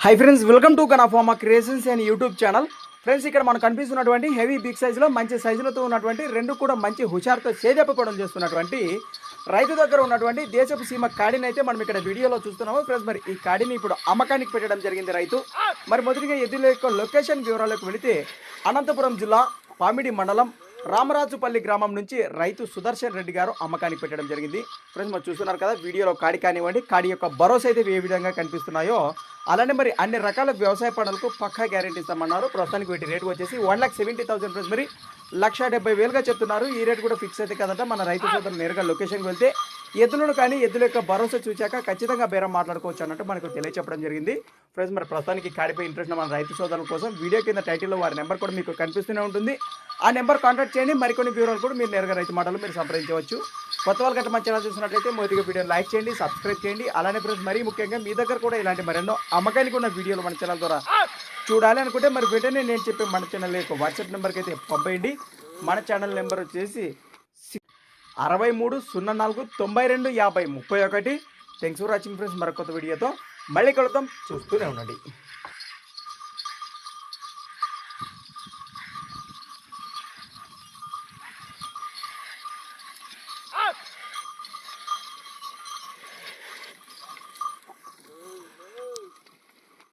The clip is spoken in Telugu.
High friends welcome to కనాఫామా creations and YouTube channel friends ఇక్కడ మనకు కనిపిస్తున్నటువంటి హెవీ బిగ్ సైజులో మంచి సైజులతో ఉన్నటువంటి రెండు కూడా మంచి హుషారుతో సేదెప్పకోవడం చేస్తున్నటువంటి రైతు దగ్గర ఉన్నటువంటి దేశపు సీమ కాడిని అయితే మనం ఇక్కడ వీడియోలో చూస్తున్నాము. ఫ్రెండ్స్ మరి ఈ కాడిని ఇప్పుడు అమ్మకానికి పెట్టడం జరిగింది రైతు. మరి మొదటిగా ఎదురు యొక్క లొకేషన్ వివరాలకు వెళితే అనంతపురం జిల్లా పామిడి మండలం రామరాజుపల్లి గ్రామం నుంచి రైతు సుదర్శన్ రెడ్డి గారు అమ్మకానికి పెట్టడం జరిగింది. ఫ్రెండ్స్ మరి చూస్తున్నారు కదా వీడియోలో కాడి కానివ్వండి కాడి యొక్క భరోసా అయితే ఏ విధంగా కనిపిస్తున్నాయో అలానే మరి అన్ని రకాల వ్యవసాయ పనులకు పక్కా గ్యారెంటీ ఇస్తామన్నారు. ప్రస్తుతానికి వీటి రేటు వచ్చేసి one lakh seventy thousand rupees మరి లక్ష డెబ్బై వేలుగా చెప్తున్నారు. ఈ రేట్ కూడా ఫిక్స్ అయితే కదంట. మన రైతు సోదరులు నేరుగా లొకేషన్కి వెళ్తే ఎద్దులను కానీ ఎద్దుల యొక్క భరోసా చూచాక ఖచ్చితంగా బేరం మాట్లాడుకోవచ్చు అన్నట్టు మనకు తెలియచెప్పడం జరిగింది. ఫ్రెండ్స్ మరి ప్రస్తుతానికి కాడిపోయి ఇంట్రెస్ట్ మన రైతు సోదరుల కోసం వీడియో కింద టైటిల్లో వారి నెంబర్ కూడా మీకు కనిపిస్తూనే ఉంటుంది. ఆ నెంబర్ కాంటాక్ట్ చేయండి. మరికొన్ని వివరాలు కూడా మీరు నేరుగా రైతు మాటలు మీరు సంప్రదించవచ్చు. కొత్త వాళ్ళ గట్ట మన ఛానల్ చూసినట్లయితే మొదటిగా వీడియో లైక్ చేయండి సబ్స్క్రైబ్ చేయండి. అలానే ఫ్రెండ్స్ మరీ ముఖ్యంగా మీ దగ్గర కూడా ఇలాంటి మరెన్నో అమ్మకానికి ఉన్న వీడియోలు మన ఛానల్ ద్వారా చూడాలి అనుకుంటే మరి వెంటనే నేను చెప్పే మన ఛానల్ యొక్క వాట్సాప్ నెంబర్కి అయితే పంపేయండి. మన ఛానల్ నెంబర్ వచ్చేసి అరవై మూడు సున్నా నాలుగు తొంభై రెండు యాభై ముప్పై ఒకటి. థ్యాంక్స్ ఫర్ వాచింగ్ ఫ్రెండ్స్ మరొక వీడియోతో మళ్ళీ కలుద్దాం. చూస్తూనే ఉండండి.